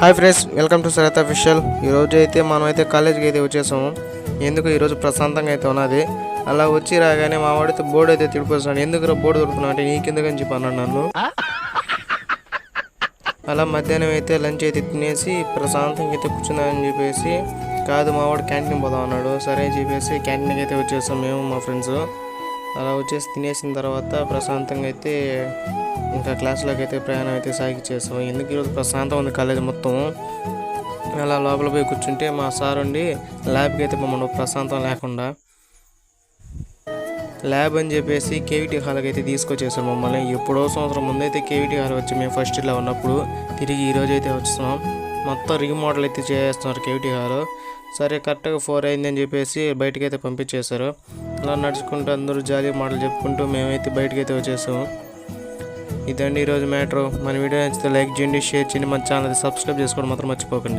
Hi friends welcome to Sarath official. ఈరోజు అయితే మనం అయితే కాలేజీకి అయితే వచ్చేసాము. ఎందుకు ఈరోజు ప్రశాంతంగా అయితే ఉన్నది? అలా వచ్చి రాగానే మా వాడితో బోర్డు అయితే తిడిపోతున్నాడు ఎందుకు బోర్డు దొరుకుతున్నావు అంటే నీకెందుకని చెప్పి అన్నాడు నన్ను. అలా మధ్యాహ్నం అయితే లంచ్ అయితే తినేసి ప్రశాంతంగా అయితే కూర్చున్నామని చెప్పేసి కాదు మా వాడు క్యాంటీన్ పోదాం అన్నాడు. సరే అని చెప్పేసి క్యాంటీన్కి అయితే వచ్చేసాం మేము మా ఫ్రెండ్స్. అలా వచ్చేసి తినేసిన తర్వాత ప్రశాంతంగా అయితే ఇంకా క్లాస్లోకి అయితే ప్రయాణం అయితే సాగిచ్చేసాం ఎందుకు ఈరోజు ప్రశాంతం ఉంది కాలేజ్ మొత్తం? అలా లోపల పోయి కూర్చుంటే మా సార్ ఉండి ల్యాబ్కి అయితే మమ్మల్ని ప్రశాంతం లేకుండా ల్యాబ్ అని చెప్పేసి కేవిటీ హాల్కి అయితే తీసుకొచ్చేసాం మమ్మల్ని. ఎప్పుడో సంవత్సరం ముందు అయితే కేవిటీ హాల్ వచ్చి మేము ఫస్ట్ ఇలా ఉన్నప్పుడు తిరిగి ఈరోజు అయితే వస్తున్నాం మొత్తం రీమోడల్ అయితే చేస్తున్నారు కేవిటీ హాల్. సరే కరెక్ట్గా ఫోర్ అయిందని చెప్పేసి బయటకైతే పంపించేశారు. అలా నడుచుకుంటూ అందరూ జాలీ మాటలు చెప్పుకుంటూ మేమైతే బయటకైతే అయితే వచ్చేసాము. ఇదండి ఈరోజు మ్యాటర్. మన వీడియో నచ్చితే లైక్ చేయండి షేర్ చేయండి మన ఛానల్ సబ్స్క్రైబ్ చేసుకోవడం మాత్రం మర్చిపోకండి.